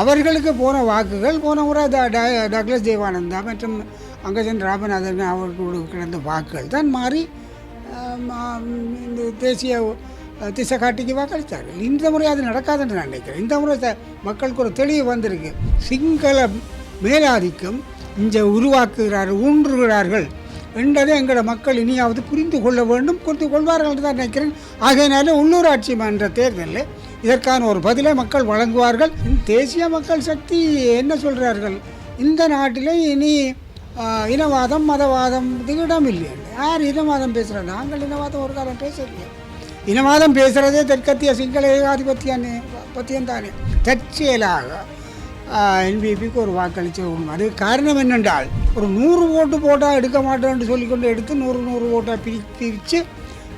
அவர்களுக்கு போன வாக்குகள் போன முறை டக்ளஸ் தேவானந்தா மற்றும் அங்கஜன் ராமநாதன் அவர்களுக்கு கிடந்த வாக்குகள் தான் மாறி இந்த தேசிய திசை காட்டிக்கு வாக்களித்தார்கள். இந்த முறை அது நடக்காதுன்னு நான் நினைக்கிறேன். இந்த முறை மக்களுக்கு ஒரு தெளிவு வந்திருக்கு. சிங்கள மேலாதிக்கம் இங்கே உருவாக்குகிறார்கள் ஊன்றுகிறார்கள் என்றதை எங்களோட மக்கள் இனியாவது புரிந்து கொள்ள வேண்டும் புரிந்து கொள்வார்கள் என்று தான் நினைக்கிறேன். ஆகையினால உள்ளூராட்சி மன்ற தேர்தலில் இதற்கான ஒரு பதிலை மக்கள் வழங்குவார்கள். தேசிய மக்கள் சக்தி என்ன சொல்கிறார்கள் இந்த நாட்டிலே இனி இனவாதம் மதவாதம் இடம் இல்லை யார் இனவாதம் பேசுகிறாங்க நாங்கள் இனவாதம் ஒரு காலம் பேசலையே இனவாதம் பேசுகிறதே தெற்கத்திய சிங்கள ஏகாதிபத்தியானே பத்தியம் தானே. தற்செயலாக என்பிபிக்கு ஒரு வாக்களிச்ச உண்மை அது காரணம் என்னென்றால் ஒரு நூறு ஓட்டு போட்டால் எடுக்க மாட்டோம்னு சொல்லிக்கொண்டு எடுத்து நூறு நூறு ஓட்டாக பிரி பிரித்து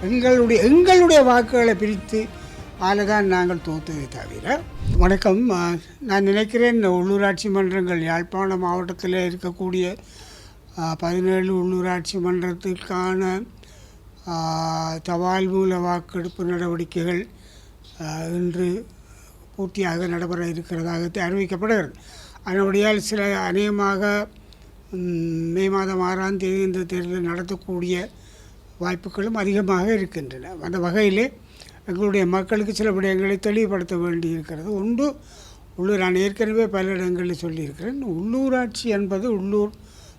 எங்களுடைய எங்களுடைய வாக்குகளை பிரித்து அதில் தான் நாங்கள் தோத்தது தவிர வணக்கம். நான் நினைக்கிறேன் உள்ளூராட்சி மன்றங்கள் யாழ்ப்பாணம் மாவட்டத்தில் இருக்கக்கூடிய பதினேழு உள்ளூராட்சி மன்றத்திற்கான தபால் மூல வாக்கெடுப்பு நடவடிக்கைகள் இன்று பூர்த்தியாக நடைபெற இருக்கிறதாக அறிவிக்கப்படுகிறது அதனுடையால் சில அநேகமாக மே மாதம் ஆறாம் தேதி இந்த தேர்தல் நடத்தக்கூடிய வாய்ப்புகளும் அதிகமாக இருக்கின்றன. அந்த வகையிலே எங்களுடைய மக்களுக்கு சில விடயங்களை தெளிவுபடுத்த வேண்டி இருக்கிறது ஒன்று உள்ளூர் நான் ஏற்கனவே பல இடங்களில் சொல்லியிருக்கிறேன். உள்ளூராட்சி என்பது உள்ளூர்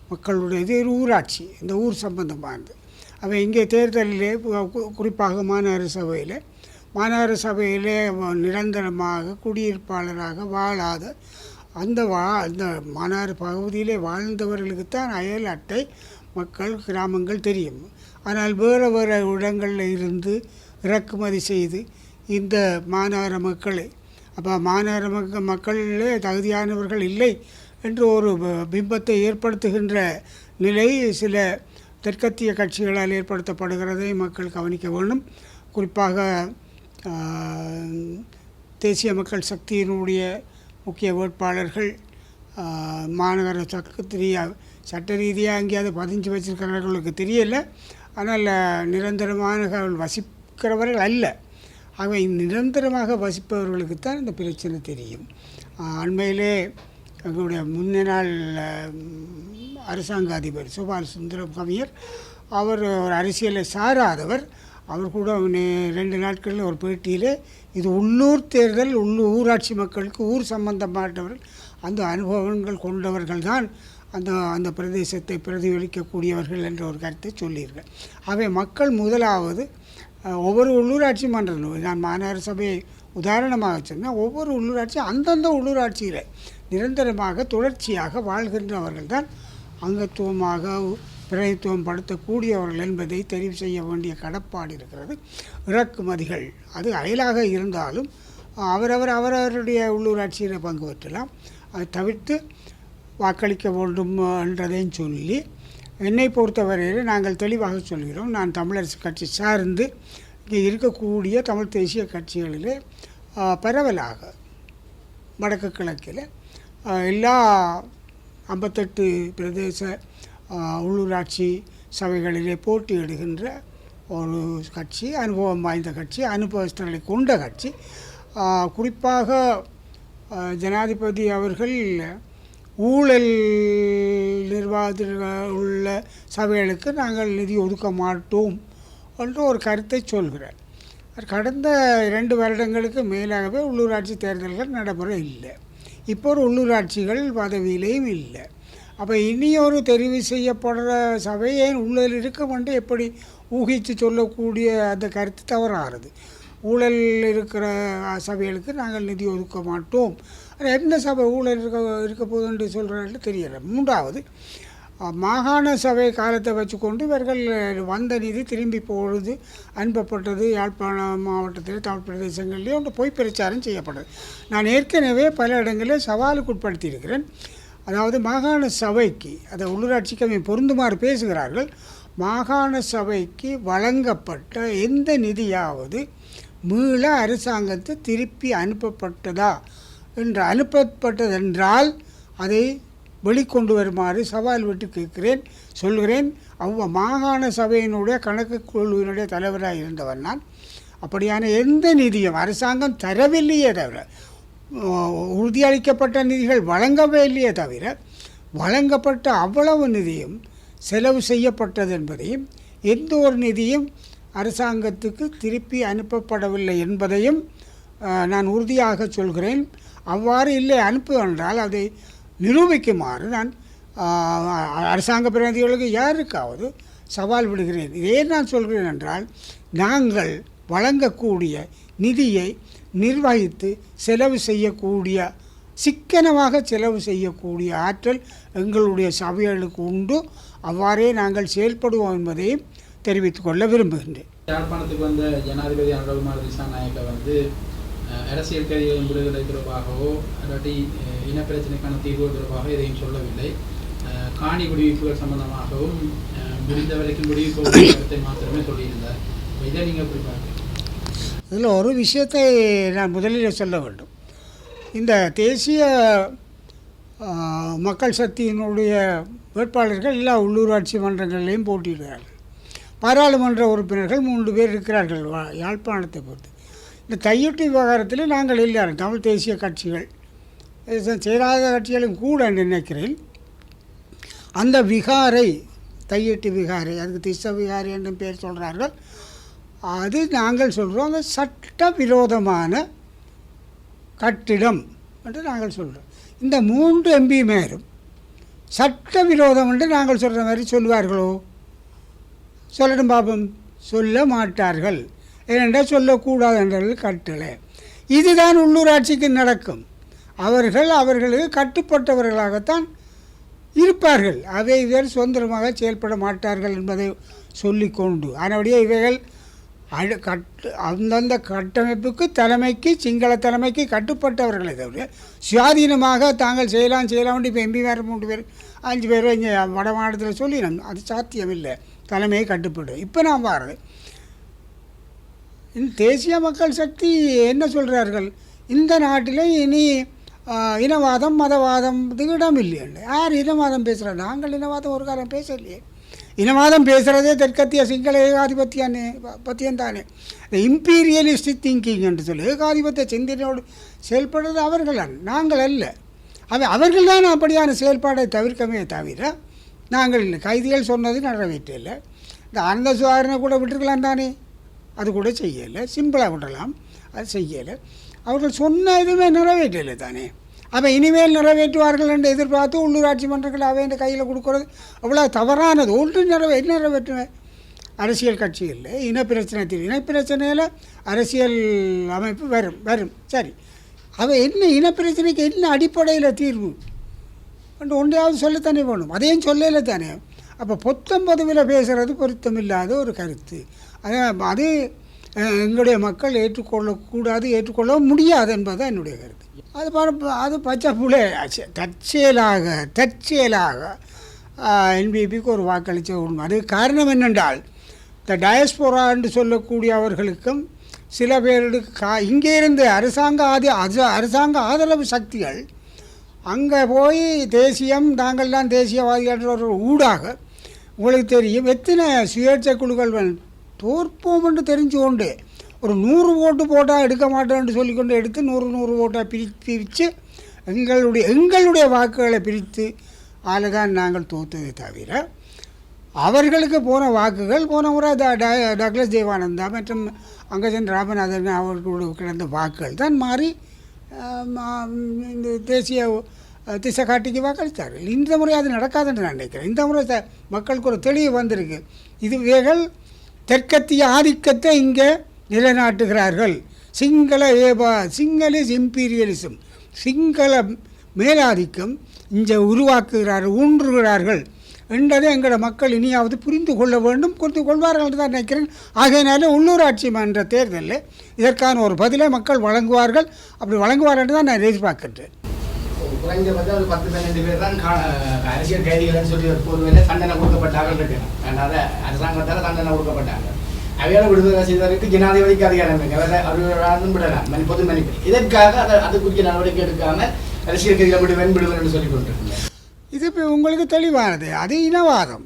மக்களுடைய இது ஊராட்சி இந்த ஊர் சம்பந்தமானது. அவை இங்கே தேர்தலிலே கு- குறிப்பாக மாநகர சபையில் மாநகர சபையிலே நிரந்தரமாக குடியிருப்பாளராக வாழாத அந்த வா அந்த மாநகர பகுதியிலே வாழ்ந்தவர்களுக்குத்தான் அயல் அட்டை மக்கள் கிராமங்கள் தெரியும். ஆனால் வேறு வேறு இடங்களில் இருந்து இறக்குமதி செய்து இந்த மாநகர மக்களை. அப்போ மாநகர மக்க மக்களிலே தகுதியானவர்கள் இல்லை என்று ஒரு பிம்பத்தை ஏற்படுத்துகின்ற நிலை சில தெற்கத்திய கட்சிகளால் ஏற்படுத்தப்படுகிறதை மக்கள் கவனிக்க வேண்டும். குறிப்பாக தேசிய மக்கள் சக்தியினுடைய முக்கிய வேட்பாளர்கள் மாநகர சக்கத்திரியா சட்ட ரீதியாக எங்கேயாவது பதிஞ்சு வச்சிருக்கிறவர்களுக்கு தெரியல. ஆனால் நிரந்தரமான வசிப் இருக்கிறவர்கள் அல்ல ஆகவே நிரந்தரமாக வசிப்பவர்களுக்குத்தான் இந்த பிரச்சனை தெரியும். அண்மையிலே எங்களுடைய முன்ன நாள் அரசாங்க அதிபர் சுபாஷ் சுந்தரம் கவிஞர் அவர் ஒரு அரசியலை சாராதவர். அவர் கூட நே- ரெண்டு நாட்களில் ஒரு பேட்டியில் இது உள்ளூர் தேர்தல் உள்ளூர் ஊராட்சி மக்களுக்கு ஊர் சம்பந்தப்பட்டவர்கள் அந்த அனுபவங்கள் கொண்டவர்கள் தான் அந்த அந்த பிரதேசத்தை பிரதிபலிக்கக்கூடியவர்கள் என்ற ஒரு கருத்தை சொல்லியிருக்கேன் அவை மக்கள் முதலாவது ஒவ்வொரு உள்ளூராட்சி மன்றம் நான் மாநகர சபையை உதாரணமாக சொன்னால் ஒவ்வொரு உள்ளூராட்சியும் அந்தந்த உள்ளூராட்சியில் நிரந்தரமாக தொடர்ச்சியாக வாழ்கின்றவர்கள் தான் அங்கத்துவமாக பிரதித்துவம் படுத்தக்கூடியவர்கள் என்பதை தெரிவு செய்ய வேண்டிய கடப்பாடு இருக்கிறது. இறக்குமதிகள் அது அயலாக இருந்தாலும் அவரவர் அவரவருடைய உள்ளூராட்சியில் பங்கு பெற்றலாம். அதை தவிர்த்து வாக்களிக்க வேண்டும் என்றதையும் சொல்லி என்னை பொறுத்தவரையில் நாங்கள் தெளிவாக சொல்கிறோம் நான் தமிழரசு கட்சி சார்ந்து இங்கே இருக்கக்கூடிய தமிழ் தேசிய கட்சிகளிலே பரவலாக வடக்கு கிழக்கில் எல்லா ஐம்பத்தெட்டு பிரதேச உள்ளூராட்சி சபைகளிலே போட்டியிடுகின்ற ஒரு கட்சி அனுபவம் வாய்ந்த கட்சி அனுபவஸ்தர்களை கொண்ட கட்சி. குறிப்பாக ஜனாதிபதி அவர்கள் ஊழல் நிர்வாகத்தில் உள்ள சபைகளுக்கு நாங்கள் நிதி ஒதுக்க மாட்டோம் என்று ஒரு கருத்தை சொல்கிறார். கடந்த இரண்டு வருடங்களுக்கு மேலாகவே உள்ளூராட்சி தேர்தல்கள் நடைபெற இல்லை. இப்போ ஒரு உள்ளூராட்சிகள் பதவியிலேயும் இல்லை. அப்போ இனி ஒரு தெரிவு செய்யப்படுற சபை ஏன் உள்ளதில் இருக்கும் என்று எப்படி ஊகித்து சொல்லக்கூடிய அந்த கருத்து தவறாகிறது ஊழல் இருக்கிற சபைகளுக்கு நாங்கள் நிதி ஒதுக்க மாட்டோம். ஆனால் எந்த சபை ஊழல் இருக்க இருக்க போதுன்னு சொல்கிறாரு தெரியல. மூன்றாவது மாகாண சபை காலத்தை வச்சுக்கொண்டு இவர்கள் வந்த நிதி திரும்பி பொழுது அனுப்பப்பட்டது யாழ்ப்பாணம் மாவட்டத்தில் தமிழ் பிரதேசங்கள்லேயே ஒன்று போய் பிரச்சாரம் செய்யப்பட்டது. நான் ஏற்கனவே பல இடங்களில் சவாலுக்கு உட்படுத்தியிருக்கிறேன். அதாவது மாகாண சபைக்கு அதை உள்ளூராட்சிக்கு பொருந்துமாறு பேசுகிறார்கள். மாகாண சபைக்கு வழங்கப்பட்ட எந்த நிதியாவது மீள அரசாங்கத்தை திருப்பி அனுப்பப்பட்டதா? என்று அனுப்பப்பட்டதென்றால் அதை வெளிக்கொண்டு வருமாறு சவால் விட்டு கேட்கிறேன் சொல்கிறேன். அவ்வ மாகாண சபையினுடைய கணக்கு குழுவினுடைய தலைவராக இருந்தவர் நான். அப்படியான எந்த நிதியும் அரசாங்கம் தரவில்லையே தவிர உறுதியளிக்கப்பட்ட நிதிகள் வழங்கவே இல்லையே தவிர வழங்கப்பட்ட அவ்வளவு நிதியும் செலவு செய்யப்பட்டது என்பதையும் எந்த ஒரு நிதியும் அரசாங்கத்துக்கு திருப்பி அனுப்பப்படவில்லை என்பதையும் நான் உறுதியாக சொல்கிறேன். அவ்வாறு இல்லை அனுப்பு என்றால் அதை நிரூபிக்குமாறு நான் அரசாங்க பிரதிநிதிகளுக்கு யாருக்காவது சவால் விடுகிறேன். இதே நான் சொல்கிறேன் என்றால் நாங்கள் வழங்கக்கூடிய நிதியை நிர்வகித்து செலவு செய்யக்கூடிய சிக்கனமாக செலவு செய்யக்கூடிய ஆற்றல் எங்களுடைய சபைகளுக்கு உண்டு. அவ்வாறே நாங்கள் செயல்படுவோம் என்பதையும் தெரிவித்துக் கொள்ள விரும்புகின்றேன். யாழ்ப்பாணத்துக்கு வந்த ஜனாதிபதி அனுரகுமார் திசாநாயக்க வந்து அரசியல் கைதிகளின் விடுதலை தொடர்பாகவோ அல்லாட்டி இனப்பிரச்சனைக்கான தீர்வு தொடர்பாக எதையும் சொல்லவில்லை. காணி விடுவிப்புகள் சம்பந்தமாகவும் முடிந்த வரைக்கும் விடுவிப்பு கருத்தை மாத்திரமே சொல்லியிருந்தார். இதை நீங்கள் எப்படி பார்க்குறீங்க? இதில் ஒரு விஷயத்தை நான் முதலில் சொல்ல வேண்டும். இந்த தேசிய மக்கள் சக்தியினுடைய வேட்பாளர்கள் எல்லா உள்ளூராட்சி மன்றங்களிலையும் போட்டியிடுகிறார்கள். பாராளுமன்ற உறுப்பினர்கள் மூன்று பேர் இருக்கிறார்கள். வா- யாழ்ப்பாணத்தை பொறுத்து இந்த கையொட்டி விவகாரத்தில் நாங்கள் இல்லை தமிழ் தேசிய கட்சிகள் இது சேராத கட்சிகளும் கூட நினைக்கிறேன் அந்த விகாரை தையெட்டி விகாரை அதுக்கு திச விகாரை என்று பேர் சொல்கிறார்கள் அது நாங்கள் சொல்கிறோம் அந்த சட்டவிரோதமான கட்டிடம் என்று நாங்கள் சொல்கிறோம் இந்த மூன்று எம்பி மேரும் சட்டவிரோதம் என்று நாங்கள் சொல்கிற மாதிரி சொல்லுவார்களோ? சொல்லட்டும் பாபம் சொல்ல மாட்டார்கள். ஏனென்றால் சொல்லக்கூடாது என்றது கட்டளை. இதுதான் உள்ளூராட்சிக்கு நடக்கும். அவர்கள் அவர்களுக்கு கட்டுப்பட்டவர்களாகத்தான் இருப்பார்கள். அவை இவர் சுதந்திரமாக செயல்பட மாட்டார்கள் என்பதை சொல்லிக்கொண்டு அதனுடைய இவைகள் அழு கட்டு அந்தந்த கட்டமைப்புக்கு தலைமைக்கு சிங்கள தலைமைக்கு கட்டுப்பட்டவர்களை தவிர சுயாதீனமாக தாங்கள் செய்யலாம் செய்யலாம் இப்போ எம்பி வேறு மூன்று பேர் அஞ்சு பேர் இங்கே வட மாநிலத்தில் சொல்லினோம். அது சாத்தியமில்லை. தலைமையை கட்டுப்படும் இப்போ நான் வாரது இந்த தேசிய மக்கள் சக்தி என்ன சொல்கிறார்கள் இந்த நாட்டில் இனி இனவாதம் மதவாதம் இடம் இல்லையண்டு யார் இனவாதம் பேசுகிற நாங்கள் இனவாதம் ஒரு காலம் பேசலையே இனவாதம் பேசுகிறதே தெற்கத்திய சிங்கள ஏகாதிபத்தியானே பத்தியம் தானே. இந்த இம்பீரியலிஸ்டிக் திங்கிங் என்று சொல்லி ஏகாதிபத்திய சிந்தனையோடு செயல்படுறது அவர்கள் அல்ல, நாங்கள் அல்ல. அவை அவர்கள் தான் அப்படியான செயல்பாடை தவிர்க்கவே தவிர நாங்கள் இல்லை கைதிகள் சொன்னது நிறைவேற்றலை இந்த ஆனந்த சுவாரனை கூட விட்டுருக்கலாம் தானே. அது கூட செய்யலை. சிம்பிளாக விடலாம். அது செய்யலை. அவர்கள் சொன்ன எதுவுமே நிறைவேற்றலை தானே. அப்போ இனிமேல் நிறைவேற்றுவார்கள் என்று எதிர்பார்த்து உள்ளூராட்சி மன்றங்கள் அவை இந்த கையில் கொடுக்குறது. அவ்வளோ தவறானது. ஒன்று நிறைவே என்ன நிறைவேற்றுவேன் அரசியல் கட்சியில் இனப்பிரச்சனை தீர்வு இனப்பிரச்சனையில் அரசியல் அமைப்பு வரும் வரும். சரி. அவை என்ன இனப்பிரச்சனைக்கு என்ன அடிப்படையில் தீர்வு? என்று ஒன்றையாவது சொல்லத்தானே வேணும். அதையும் சொல்லலை தானே. அப்போ பொத்தம்பதுவில் பேசுகிறது பொருத்தமில்லாத ஒரு கருத்து. அது அது எங்களுடைய மக்கள் ஏற்றுக்கொள்ளக்கூடாது ஏற்றுக்கொள்ள முடியாது என்பது என்னுடைய கருத்து. அது அது பச்சை புலே தற்செயலாக தற்செயலாக என்பிபிக்கு ஒரு வாக்களித்த உண்மை அது காரணம் என்னென்றால் இந்த டயஸ்போரா என்று சொல்லக்கூடிய அவர்களுக்கும் சில பேருக்கு கா இங்கே இருந்து அரசாங்க ஆதி அச- அரசாங்க ஆதரவு சக்திகள் அங்கே போய் தேசியம் நாங்கள்லாம் தேசியவாதிகள் ஒரு ஊடாக உங்களுக்கு தெரியும். எத்தனை சுயேட்சை குழுக்கள் தோற்போம் என்று தெரிஞ்சு கொண்டு ஒரு நூறு ஓட்டு போட்டால் எடுக்க மாட்டோம்னு சொல்லிக்கொண்டு எடுத்து நூறு நூறு ஓட்டாக பிரித்து பிரித்து எங்களுடைய எங்களுடைய வாக்குகளை பிரித்து அதில் தான் நாங்கள் தோற்றதை தவிர அவர்களுக்கு போன வாக்குகள் போன முறை டக்ளஸ் தேவானந்தா மற்றும் அங்கஜன் ராமநாதன் அவர்களோடு கிடந்த வாக்குகள் தான் மாறி இந்த தேசிய திசை காட்டிக்கு வாக்களித்தார்கள். இந்த முறை அது நடக்காதுன்னு நான் நினைக்கிறேன். இந்த முறை மக்களுக்கு ஒரு தெளிவு வந்திருக்கு. இது தெற்கத்திய ஆதிக்கத்தை இங்கே நிலைநாட்டுகிறார்கள். சிங்கள ஏபா சிங்கள இம்பீரியலிசம் சிங்கள மேலாதிக்கம் இங்கே உருவாக்குகிறார்கள் ஊன்றுகிறார்கள் என்றதை எங்களோட மக்கள் இனியாவது புரிந்து கொள்ள வேண்டும் புரிந்து கொள்வார்கள் என்று தான் நினைக்கிறேன். ஆகையினால உள்ளூராட்சி மன்ற தேர்தலில் இதற்கான ஒரு பதிலை மக்கள் வழங்குவார்கள். அப்படி வழங்குவார்கள் தான் நான் எதிர்பார்க்கின்றேன். குறைஞ்சபட்சம் ஒரு பத்து பன்னெண்டு பேர் தான் அரசியல் கைதிகள்னு சொல்லி ஒரு வேலை தண்டனை கொடுக்கப்பட்டார்கள் இருக்கிறார் அதனால அரசாங்கத்தால் தண்டனை கொடுக்கப்பட்டாங்க. அவையால விடுதலை செய்தவருக்கு ஜனாதிபதிக்கு அதிகாரம் இருக்கு அவரை அவர்களாலும் விடலாம். பொது மன்னிப்பு. இதற்காக அதை அதுக்குரிய நடவடிக்கை எடுக்காமல் அரசியல் கைதிகளை விடுவேன் விடுவேன் என்று சொல்லிக் கொண்டிருக்கிறார் இது இப்போ உங்களுக்கு தெளிவானது. அது இனவாதம்.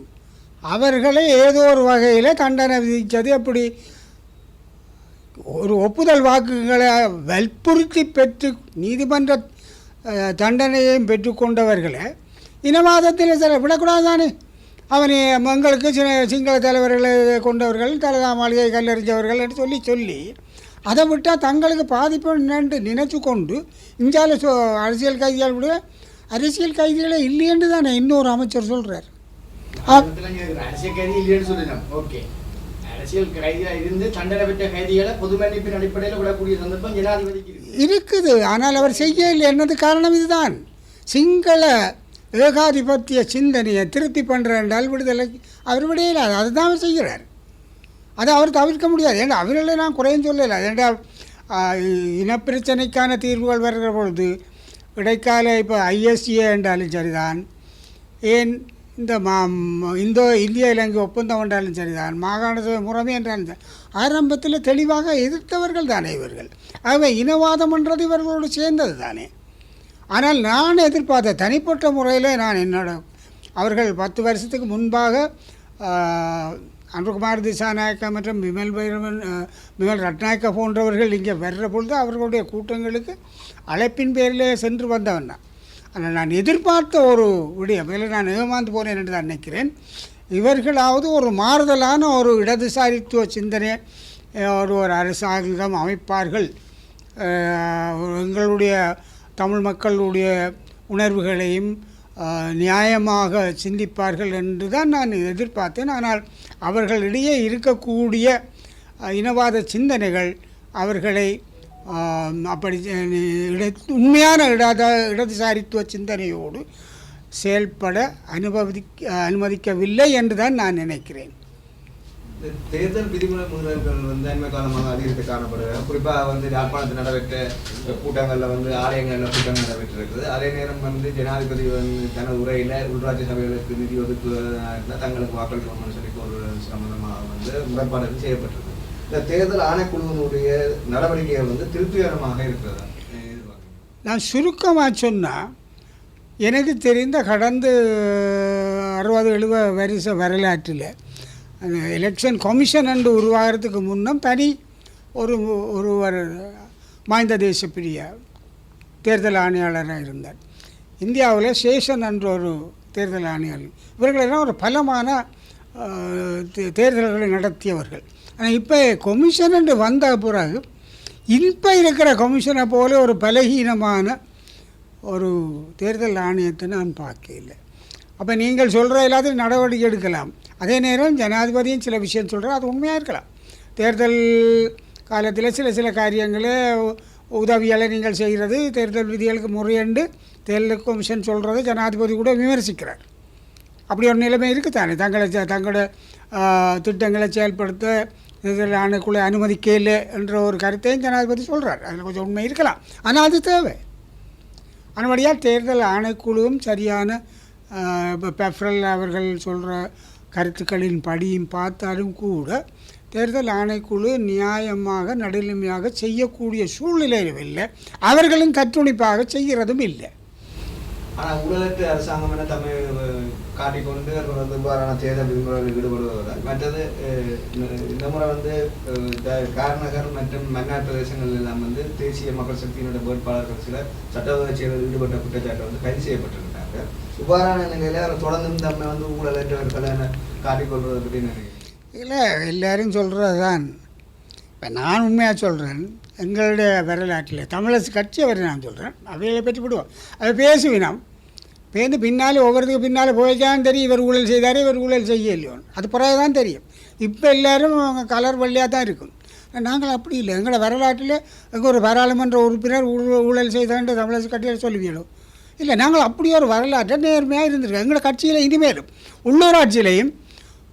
அவர்களை ஏதோ ஒரு வகையில் தண்டனை விதித்தது எப்படி? ஒரு ஒப்புதல் வாக்குகளை வற்புறுத்தி பெற்று நீதிமன்ற தண்டனையும் தண்டனையையும் பெற்றுக்கொண்டவர்களை இனவாதத்தில் சில விடக்கூடாது தானே அவனை எங்களுக்கு சில சிங்கள தலைவர்களை கொண்டவர்கள் தலதா மாளிகை கல்லறிஞ்சவர்கள் என்று சொல்லி சொல்லி அதை விட்டால் தங்களுக்கு பாதிப்பு என்னென்று நினச்சி கொண்டு இந்தியாவில் சொ அரசியல் கைதிகள் விட அரசியல் கைதிகளே இல்லையென்று தானே இன்னொரு அமைச்சர் சொல்கிறார் அரசியல் கைதி இல்லைன்னு ஓகே. அரசியல் கைதியாக இருந்து தண்டனை பெற்ற கைதிகளை பொது மன்னிப்பின் அடிப்படையில் விடக்கூடிய சந்தர்ப்பம் ஜனாதிபதிக்கு இருக்குது. ஆனால் அவர் செய்யவில்லை என்னது காரணம் இதுதான். சிங்கள ஏகாதிபத்திய சிந்தனையை திருப்தி பண்ணுற என்றால் விடுதலை அவர் விடையில அதுதான் அவர் செய்கிறார். அதை அவர் தவிர்க்க முடியாது. ஏன்னா அவர்களை நான் குறையும் சொல்லலை. ஏன்னா இனப்பிரச்சனைக்கான தீர்வுகள் வருகிற பொழுது இடைக்கால இப்போ ஐஎஸ்சிஏ என்றாலும் சரிதான். ஏன் இந்த மா இந்தோ இந்திய இலங்கை ஒப்பந்தம் என்றாலும் சரிதான். மாகாண சபை முறைமை என்றாலும் சரி. ஆரம்பத்தில் தெளிவாக எதிர்த்தவர்கள் தானே இவர்கள். ஆகவே இனவாதம் என்றது இவர்களோடு சேர்ந்தது தானே. ஆனால் நான் எதிர்பார்த்த தனிப்பட்ட முறையில் நான் என்னோட அவர்கள் பத்து வருஷத்துக்கு முன்பாக அன்புகுமார் திசாநாயக்கா மற்றும் விமல் பைரவன் விமல் ரட்நாயக்கா போன்றவர்கள் இங்கே வர்ற பொழுது அவர்களுடைய கூட்டங்களுக்கு அழைப்பின் பேரிலே சென்று வந்தவன் தான் ஆனால் நான் எதிர்பார்த்த ஒரு விடயம் இதில் நான் ஏமாந்து போனேன் என்று தான் நினைக்கிறேன். இவர்களாவது ஒரு மாறுதலான ஒரு இடதுசாரித்துவ சிந்தனை ஒரு ஒரு அரசாங்கம் அமைப்பார்கள். எங்களுடைய தமிழ் மக்களுடைய உணர்வுகளையும் நியாயமாக சிந்திப்பார்கள் என்று தான் நான் எதிர்பார்த்தேன். ஆனால் அவர்களிடையே இருக்கக்கூடிய இனவாத சிந்தனைகள் அவர்களை அப்படி இட உண்மையான இடத இடதுசாரித்துவ சிந்தனையோடு செயல்பட அனுபவி அனுமதிக்கவில்லை என்று தான் நான் நினைக்கிறேன். தேர்தல் விதிமுறை மீறல்கள் வந்து அண்மை காலமாக அதிகரித்து காணப்படுகிறது. குறிப்பாக வந்து யாழ்ப்பாணத்தில் நடைபெற்ற கூட்டங்களில் வந்து ஆலயங்களில் கூட்டங்கள் நடைபெற்றிருக்குது அதே நேரம் வந்து ஜனாதிபதி வந்து தனது உரையில் உள்ராட்சி சபைகளுக்கு நிதி ஒதுக்குவதற்கு தங்களுக்கு வாக்களிக்கணும்னு சொல்லி ஒரு சம்பந்தமாக வந்து முறைப்பாடுகள் செய்யப்பட்டிருக்கு இந்த தேர்தல் ஆணைக்குழுவினுடைய நடவடிக்கைகள் வந்து திருப்திகரமாக இருக்கிறதா? நான் சுருக்கமாக சொன்னால் எனக்கு தெரிந்த கடந்த அறுபது எழுபது வருஷ வரலாற்றில் அந்த எலெக்ஷன் கமிஷன் என்று உருவாகிறதுக்கு முன்னும் தனி ஒரு ஒருவர் மாய்ந்த தேசப்பிரிய தேர்தல் ஆணையாளராக இருந்தார். இந்தியாவில் சேஷன் என்ற ஒரு தேர்தல் ஆணையாளர். இவர்களெல்லாம் ஒரு பலமான தே- தேர்தல்களை நடத்தியவர்கள். ஆனால் இப்போ கொமிஷனுன்னு வந்த பிறகு இப்போ இருக்கிற கமிஷனை போல ஒரு பலகீனமான ஒரு தேர்தல் ஆணையத்தை நான் பார்க்கல அப்போ நீங்கள் சொல்கிற எல்லாத்தையும் நடவடிக்கை எடுக்கலாம். அதே நேரம் ஜனாதிபதியும் சில விஷயம் சொல்கிறார் அது உண்மையாக இருக்கலாம். தேர்தல் காலத்தில் சில சில காரியங்களை உதவியால் நீங்கள் செய்கிறது தேர்தல் விதிகளுக்கு முறையண்டு தேர்தல் கமிஷன் சொல்கிறத ஜனாதிபதி கூட விமர்சிக்கிறார். அப்படி ஒரு நிலைமை இருக்குதானே? தங்களை தங்களோட திட்டங்களை செயல்படுத்த தேர்தல் ஆணைக்குள்ளே அனுமதிக்கல என்ற ஒரு கருத்தையும் ஜனாதிபதி சொல்கிறார் அதில் கொஞ்சம் உண்மை இருக்கலாம். ஆனால் அது தேவை. அதன்படியால் தேர்தல் ஆணைக்குழுவும் சரியான இப்போ பெஃப்ரல் அவர்கள் சொல்கிற கருத்துக்களின் படியும் பார்த்தாலும் கூட தேர்தல் ஆணைக்குழு நியாயமாக நடுநிலைமையாக செய்யக்கூடிய சூழ்நிலையும் இல்லை. அவர்களும் கட்டுணிப்பாக செய்கிறதும் இல்லை. ஆனால் ஊழலற்ற அரசாங்கம் என தம்மை காட்டிக்கொண்டு அவர்கள் வந்து இவ்வாறான தேர்தல் விதிமுறைகளில் ஈடுபடுவதால் மற்றது இந்த- முறை வந்து த- கார்நகர் மற்றும் மன்னார் பிரதேசங்கள் எல்லாம் வந்து தேசிய மக்கள் சக்தியினுடைய வேட்பாளர்கள் சில சட்டவிரோத செயலில் ஈடுபட்ட குற்றச்சாட்டு வந்து கைது செய்யப்பட்டிருக்கிறாங்க. இவ்வாறான நிலையில அவர் தொடர்ந்து தம்மை வந்து ஊழலற்றவர்கள் என காட்டிக்கொள்வது பற்றி நினைக்கிறேன் இல்லை எல்லாரும் சொல்கிறது தான் இப்போ நான் உண்மையாக சொல்கிறேன் எங்களுடைய வரலாற்றில் தமிழரசு கட்சியை வரை நான் சொல்கிறேன் அவைகளை பற்றி விடுவோம். அதை பேசுவினோம் பேருந்து பின்னால் ஒவ்வொருத்துக்கு பின்னால் போய்க்கான்னு தெரியும். இவர் ஊழல் செய்தார் இவர் ஊழல் செய்யலையோ அது பிறகு தான் தெரியும். இப்போ எல்லாரும் கலர் வழியாக தான் இருக்கும். நாங்கள் அப்படி இல்லை. எங்களோட வரலாற்றில் எங்கள் ஒரு பாராளுமன்ற உறுப்பினர் ஊழல் ஊழல் செய்தான்ட்டு தமிழரசு கட்சியில் சொல்லுவீங்களோ? இல்லை நாங்கள் அப்படி ஒரு வரலாற்றை நேர்மையாக இருந்திருக்கோம். எங்களோட கட்சியில் இனிமேலும் உள்ளூராட்சியிலையும்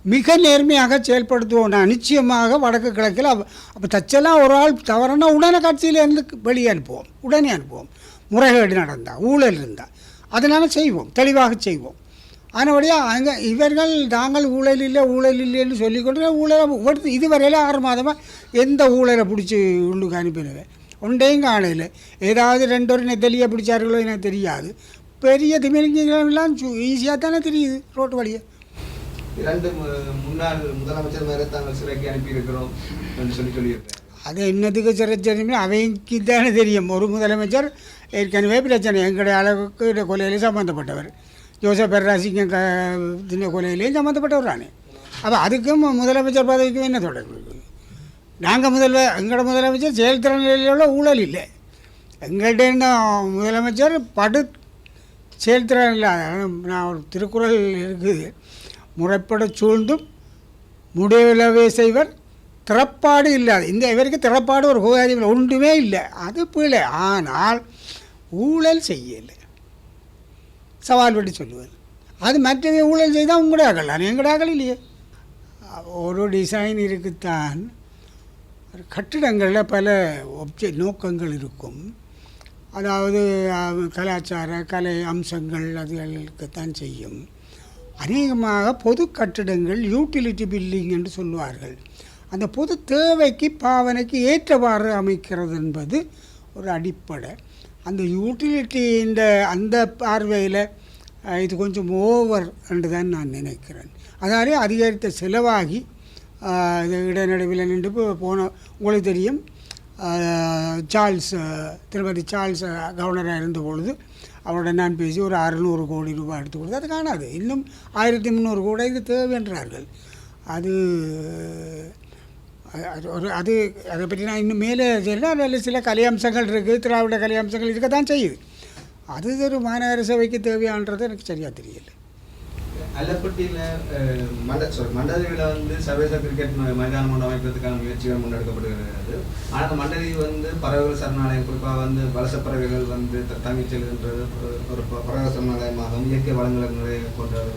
மிக நேர்மையாக செயல்படுத்துவோம். நான் நிச்சயமாக வடக்கு கிழக்கில் அப்போ தச்செல்லாம் ஒரு ஆள் தவறுனா உடனே கட்சியிலேருந்து வெளியே அனுப்புவோம். உடனே அனுப்புவோம். முறைகேடு நடந்தால் ஊழல் இருந்தால் அதனால் செய்வோம். தெளிவாக செய்வோம். ஆனபடியாக அங்கே இவர்கள் நாங்கள் ஊழல் இல்லை ஊழல் இல்லைன்னு சொல்லிக்கொண்டு ஊழலை ஒடுத்து இதுவரையில் ஆறு மாதமாக எந்த ஊழலை பிடிச்சி உள்ளுக்கு அனுப்பினது? ஒன்றையும் காணையில் ஏதாவது ரெண்டு ஒரு நெத்தலியை பிடிச்சார்களோ எனக்கு தெரியாது. பெரிய திமிழங்கெல்லாம் ஈஸியாக தானே தெரியுது ரோட்டு வழியை. இரண்டு முன்னாள் முதலமைச்சர் மேலே தாங்கள் சிறைக்கு அனுப்பியிருக்கிறோம் என்று சொல்லி சொல்லியிருக்கேன் அது என்னத்துக்கு சிறைச்சரிமே அவைக்கு தானே தெரியும். ஒரு முதலமைச்சர் ஏற்கனவே பிரச்சனை. எங்களுடைய அளவுக்கு இந்த கொலையிலே சம்மந்தப்பட்டவர் ஜோசப் பெர்ராசிங்க க இந்த கொலையிலையும் சம்மந்தப்பட்டவர் தானே. அப்போ அதுக்கும் முதலமைச்சர் பதவிக்கும் என்ன தொடர்பு? இருக்குது நாங்கள் முதல்வர் எங்களோட முதலமைச்சர் செயல்திறனில் உள்ள ஊழல் இல்லை. எங்கள்கிட்ட இருந்த முதலமைச்சர் படு செயல்திறன் இல்லாத நான் ஒரு திருக்குறள் இருக்குது. முறைப்பட சூழ்ந்தும் முடிவிலவே செய்வர். திறப்பாடு இல்லாது. இந்த இவருக்கு திறப்பாடு ஒரு கோதாரியில் ஒன்றுமே இல்லை. அது பிழை. ஆனால் ஊழல் செய்யலை. சவால் விட்டு சொல்லுவது. அது மற்றவை ஊழல் செய்தால் உங்களுடைய அகல் நான் இல்லையே. ஒரு டிசைன் இருக்குத்தான். கட்டிடங்களில் பல ஒப்ஜெ நோக்கங்கள் இருக்கும். அதாவது கலாச்சார கலை அம்சங்கள் அதுகளுக்குத்தான் செய்யும். அநேகமாக பொது கட்டிடங்கள் யூட்டிலிட்டி பில்டிங் என்று சொல்லுவார்கள். அந்த பொது தேவைக்கு பாவனைக்கு ஏற்றவாறு அமைக்கிறது என்பது ஒரு அடிப்படை. அந்த யூட்டிலிட்டின் இந்த அந்த பார்வையில் இது கொஞ்சம் ஓவர் என்று தான் நான் நினைக்கிறேன். அதாலே அதிகரித்த செலவாகி அஹ், இடைநடுவில் நின்று போன உங்களுக்கு தெரியும் சார்ல்ஸ் திருமதி சார்ல்ஸ் கவர்னராக இருந்த பொழுது அவரோட நான் பேசி ஒரு அறுநூறு கோடி ரூபாய் எடுத்து கொடுத்து அது காணாது. இன்னும் ஆயிரத்தி முந்நூறு கோடி இது தேவை என்றார்கள் அது அது- ஒரு அது அதை பற்றி நான் இன்னும் மேலே சொல்ல அதில் சில கலை அம்சங்கள் இருக்குது திராவிட கலை அம்சங்கள் இருக்க தான் செய்யுது. அது ஒரு மாநகர சபைக்கு தேவையானது எனக்கு சரியாக தெரியலை. அல்லப்பட்டியில் மண்ட சாரி மண்டதீவில் வந்து சர்வதேச கிரிக்கெட் மைதானம் ஒன்று அமைப்பதற்கான முயற்சிகள் முன்னெடுக்கப்படுகிறது. ஆனால் அந்த மண்டதீவு வந்து பறவைகள் சரணாலயம் குறிப்பாக வந்து வலச பறவைகள் வந்து த- செல்கின்றது ஒரு- ப- பறவை சரணாலயமாகவும் இயற்கை வளங்களை நிறைய கொண்ட ஒரு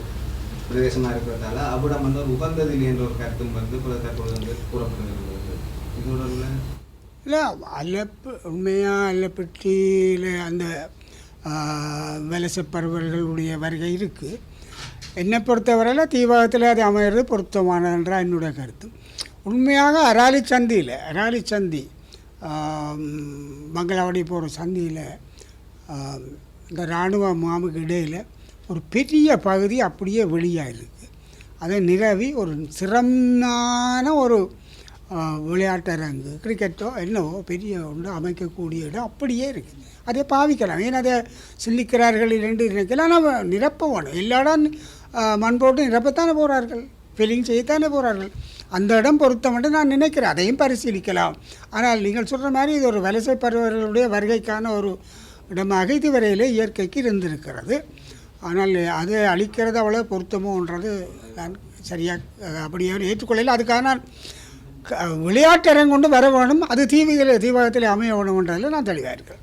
பிரதேசமாக இருக்கிறதால அவ்விடம் வந்து ஒரு உகந்ததில்லை என்ற ஒரு கருத்தும் வந்து தற்பொழுது வந்து கூறப்படுகிறது. இதோட இல்லை அல்லப்பு உண்மையாக அல்லப்பட்டியில் அந்த வலசப்பறவர்களுடைய வருகை இருக்குது என்னை பொறுத்தவரையில் தீபகத்தில் அது அமையிறது பொருத்தமானதுன்ற என்னுடைய கருத்து. உண்மையாக அராலி சந்தியில் அராலி சந்தி ஆம், மங்களாவடி போகிற சந்தியில் இந்த இராணுவ முகாமுக்கு இடையில் ஒரு பெரிய பகுதி அப்படியே வெளியாக இருக்குது அதை நிரவி ஒரு சிறந்தான ஒரு விளையாட்டரங்கு கிரிக்கெட்டோ என்னவோ பெரிய ஒன்று அமைக்கக்கூடிய இடம் அப்படியே இருக்குது. அதை பாவிக்கலாம். ஏன் அதை சிந்திக்கிறார்கள் என்று நினைக்கலாம் ஆனால் நிரப்ப வேணும். எல்லா இடம் மண் போட்டு நிரப்பத்தானே போகிறார்கள் ஃபில்லிங் செய்யத்தானே போகிறார்கள் அந்த இடம் பொறுத்த மட்டும் நான் நினைக்கிறேன். அதையும் பரிசீலிக்கலாம். ஆனால் நீங்கள் சொல்கிற மாதிரி இது ஒரு வலசை பருவர்களுடைய வருகைக்கான ஒரு இடமாக இதுவரையிலே இயற்கைக்கு இருந்திருக்கிறது. ஆனால் அது அழிக்கிறது அவ்வளோ பொருத்தமோன்றது நான் சரியாக அப்படியே ஏற்றுக்கொள்ளல. அதுக்காக நான் விளையாட்டு விளையாட்டரங்கு கொண்டு வர வேணும். அது தீவிர தீபகத்தில் அமைய வேணும்ன்றதில் நான் தெளிவாக இருக்கிறேன்